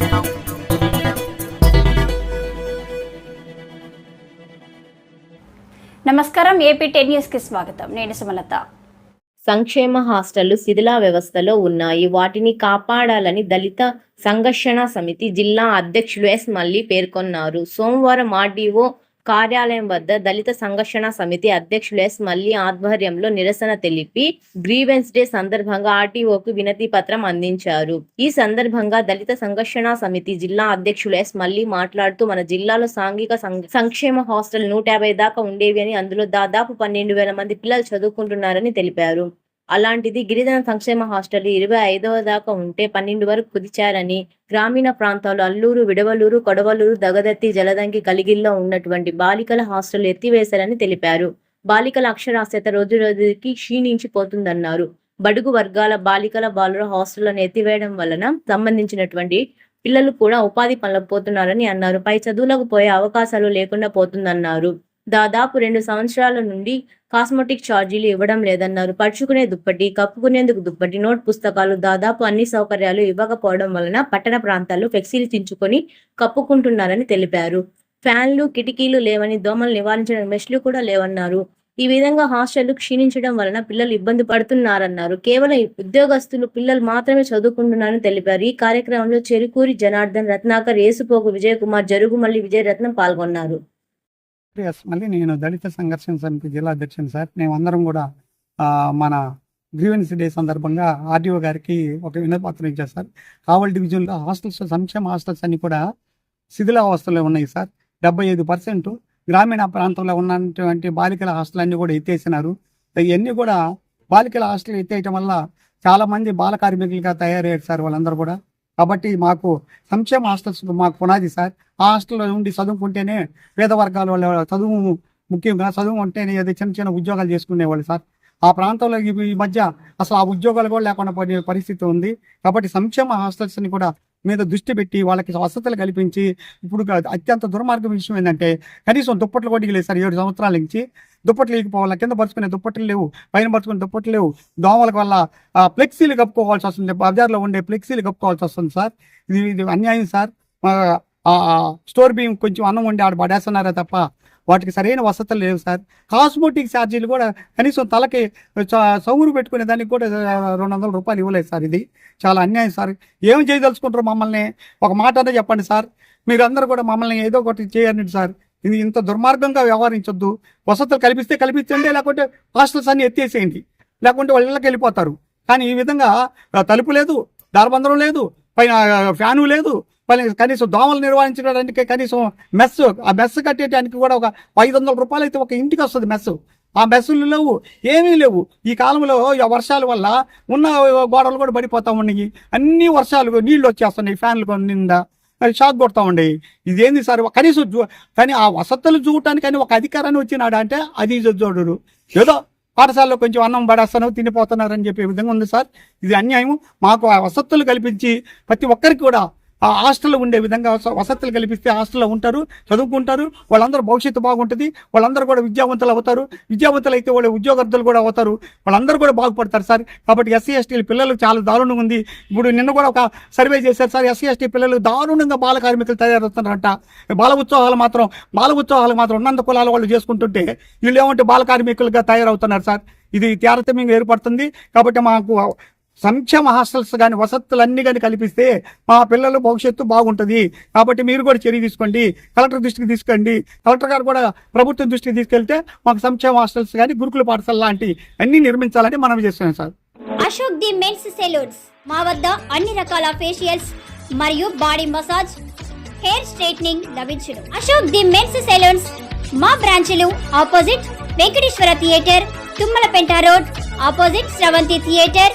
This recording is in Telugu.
నమస్కారం ఏపీ టెన్ న్యూస్కి స్వాగతం. నేను సుమలత. సంక్షేమ హాస్టళ్ళు శిథిలా వ్యవస్థలో ఉన్నాయి. వాటిని కాపాడాలని దళిత సంఘర్షణ సమితి జిల్లా అధ్యక్షులు ఎస్ మల్లి పేర్కొన్నారు. సోమవారం ఆర్డీఓ కార్యాలయం వద్ద దళిత సంఘర్షణ సమితి అధ్యక్షులు ఎస్ మల్లి ఆధ్వర్యంలో నిరసన తెలిపి గ్రీవెన్స్ డే సందర్భంగా ఆర్టీఓకు వినతి పత్రం అందించారు. ఈ సందర్భంగా దళిత సంఘర్షణ సమితి జిల్లా అధ్యక్షులు ఎస్ మల్లి మాట్లాడుతూ మన జిల్లాలో సాంఘిక సంక్షేమ హాస్టల్ నూట యాభై దాకా ఉండేవి అని అందులో దాదాపు పన్నెండు వేల మంది పిల్లలు చదువుకుంటున్నారని తెలిపారు. అలాంటిది గిరిజన సంక్షేమ హాస్టల్ ఇరవై ఐదవ దాకా ఉంటే పన్నెండు వరకు కుదిచారని గ్రామీణ ప్రాంతాలు అల్లూరు విడవలూరు కొడవలూరు దగదత్తి జలదంకి కలిగిల్లో ఉన్నటువంటి బాలికల హాస్టల్ ఎత్తివేశారని తెలిపారు. బాలికల అక్షరాస్యత రోజు రోజుకి క్షీణించిపోతుందన్నారు. బడుగు వర్గాల బాలికల బాలుర హాస్టళ్ళను ఎత్తివేయడం వలన సంబంధించినటువంటి పిల్లలు కూడా ఉపాధి పనులకు పోతున్నారని అన్నారు. పై చదువులకు పోయే అవకాశాలు లేకుండా పోతుందన్నారు. దాదాపు రెండు సంవత్సరాల నుండి కాస్మెటిక్ ఛార్జీలు ఇవ్వడం లేదన్నారు. పరుచుకునే దుప్పటి కప్పుకునేందుకు దుప్పటి నోట్ పుస్తకాలు దాదాపు అన్ని సౌకర్యాలు ఇవ్వకపోవడం వలన పట్టణ ప్రాంతాల్లో ఫ్లెక్సీలు చించుకొని కప్పుకుంటున్నారని తెలిపారు. ఫ్యాన్లు కిటికీలు లేవని దోమలు నివారించడం మెష్లు కూడా లేవన్నారు. ఈ విధంగా హాస్టళ్ళు క్షీణించడం వలన పిల్లలు ఇబ్బంది పడుతున్నారన్నారు. కేవలం ఉద్యోగస్తులు పిల్లలు మాత్రమే చదువుకుంటున్నారని తెలిపారు. ఈ కార్యక్రమంలో చెరుకూరి జనార్దన్ రత్నాకర్ ఏసుపోకు విజయకుమార్ జరుగుమల్లి విజయరత్నం పాల్గొన్నారు. ఎస్. మళ్ళీ నేను దళిత సంఘర్షణ సమితి జిల్లా అధ్యక్షుని సార్. మేమందరం కూడా మన గ్రీవెన్స్ డే సందర్భంగా ఆర్డీఓ గారికి ఒక వినపత్రం ఇచ్చారు సార్. కావల్ డివిజన్లో హాస్టల్స్ సంక్షేమ హాస్టల్స్ అన్ని కూడా శిథిలావస్థలో ఉన్నాయి సార్. డెబ్బై ఐదు పర్సెంట్ గ్రామీణ ప్రాంతంలో ఉన్నటువంటి బాలికల హాస్టల్ అన్ని కూడా ఎత్తేసినారు. ఇవన్నీ కూడా బాలికల హాస్టల్ ఎత్తేయటం వల్ల చాలా మంది బాల కార్మికులుగా తయారయ్యారు సార్ వాళ్ళందరూ కూడా. కాబట్టి మాకు సంక్షేమ హాస్టల్స్ మాకు పునాది సార్. ఆ హాస్టల్లో ఉండి చదువుకుంటేనే పేద వర్గాల వాళ్ళ చదువు ముఖ్యంగా చదువు ఉంటేనే ఏదో చిన్న చిన్న ఉద్యోగాలు చేసుకునేవాళ్ళు సార్. ఆ ప్రాంతంలో ఈ మధ్య అసలు ఆ ఉద్యోగాలు కూడా లేకుండా పోయే పరిస్థితి ఉంది. కాబట్టి సంక్షేమ హాస్టల్స్ని కూడా మీద దృష్టి పెట్టి వాళ్ళకి వసతులు కల్పించి ఇప్పుడు అత్యంత దుర్మార్గం విషయం ఏంటంటే కనీసం దుప్పట్లు కూడా లేదు సార్ ఏడు సంవత్సరాల నుంచి. దుప్పట్లు లేకపోవాలి కింద పరుచుకునే దుప్పట్లు లేవు. పైన పరుచుకునే దుప్పట్లు లేవు. దోమల వల్ల ఫ్లెక్సీలు కప్పుకోవాల్సి వస్తుంది. బజార్లో ఉండే ఫ్లెక్సీలు కప్పుకోవాల్సి వస్తుంది సార్. ఇది ఇది అన్యాయం సార్. స్టోర్ బియ్యం కొంచెం అన్నం వండి ఆడ పడేస్తున్నారా తప్ప వాటికి సరైన వసతులు లేవు సార్. కాస్మోటిక్ ఛార్జీలు కూడా కనీసం తలకి చ- సౌరు పెట్టుకునే దానికి కూడా రెండు వందల రూపాయలు ఇవ్వలేదు సార్ ఇది. చాలా అన్యాయం సార్. ఏం చేయదలుచుకుంటారు మమ్మల్ని? ఒక మాట అనే చెప్పండి సార్. మీరందరూ కూడా మమ్మల్ని ఏదో ఒకటి చేయండి సార్. ఇది ఇంత దుర్మార్గంగా వ్యవహరించొద్దు. వసతులు కల్పిస్తే కల్పించండి లేకుంటే హాస్టల్స్ అన్ని ఎత్తేసేయండి. లేకుంటే వాళ్ళకి వెళ్ళిపోతారు. కానీ ఈ విధంగా తలుపు లేదు దారబంధనం లేదు పైన ఫ్యాను లేదు. పైన కనీసం దోమలు నిర్వహించడానికి కనీసం మెస్ ఆ మెస్ కట్టేటానికి కూడా ఒక ఐదు వందల రూపాయలు అయితే ఒక ఇంటికి వస్తుంది మెస్. ఆ మెస్సులు లేవు ఏమీ లేవు. ఈ కాలంలో ఈ వర్షాల వల్ల ఉన్న గోడలు కూడా పడిపోతా ఉన్నాయి. అన్ని వర్షాలు నీళ్ళు వచ్చేస్తున్నాయి ఫ్యాన్లు నిండా. అది షాక్ కొడతా ఉండేవి ఇదేంది సార్? కనీసం కానీ ఆ వసతులు చూడటానికి అని ఒక అధికారాన్ని వచ్చినాడు అంటే అది చూడరు ఏదో పాఠశాలలో కొంచెం అన్నం పడేస్తాను తినిపోతున్నారని చెప్పే విధంగా ఉంది సార్. ఇది అన్యాయం మాకు ఆ వసతులు కల్పించి ప్రతి ఒక్కరికి కూడా ఆ హాస్టల్లో ఉండే విధంగా వసతులు కల్పిస్తే హాస్టల్లో ఉంటారు చదువుకుంటారు వాళ్ళందరూ భవిష్యత్తు బాగుంటుంది వాళ్ళందరూ కూడా విద్యావంతులు అవుతారు విద్యావంతులు అయితే వాళ్ళ ఉద్యోగార్థులు కూడా అవుతారు వాళ్ళందరూ కూడా బాగుపడతారు సార్. కాబట్టి ఎస్సీ ఎస్టీ పిల్లలు చాలా దారుణంగా ఉంది. ఇప్పుడు నిన్న కూడా ఒక సర్వే చేశారు సార్ ఎస్సీ ఎస్టీ పిల్లలు దారుణంగా బాల కార్మికులు తయారవుతున్నారంట. బాల ఉత్సవాలు మాత్రం బాల ఉత్సవాలు మాత్రం ఉన్నంత కులాల వాళ్ళు చేసుకుంటుంటే వీళ్ళు ఏమంటే బాల కార్మికులుగా తయారవుతున్నారు సార్. ఇది తారతమ్యం ఏర్పడుతుంది. కాబట్టి మాకు సంక్షేమ హాస్టల్స్ కానీ వసతులు అన్ని కానీ కల్పిస్తే మా పిల్లల భవిష్యత్తు బాగుంటుంది. కాబట్టి మీరు కూడా చర్య తీసుకోండి. కలెక్టర్ దృష్టికి తీసుకోండి. కలెక్టర్ గారు కూడా ప్రభుత్వం దృష్టికి తీసుకెళ్తే మాకు సంక్షేమ హాస్టల్స్ కానీ గురుకుల పాఠశాల లాంటి అన్ని నిర్మించాలని మనం చేస్తున్నాం sir. Ashok the men's salons. మా వద్ద అన్ని రకాల ఫేషియల్స్ మరియు బాడీ మసాజ్ హెయిర్ స్ట్రైట్నింగ్ లభించును. Ashok the men's salons. మా బ్రాంచ్లు opposite Venkateswara theatre Tummalapenta road opposite Sravanthi theatre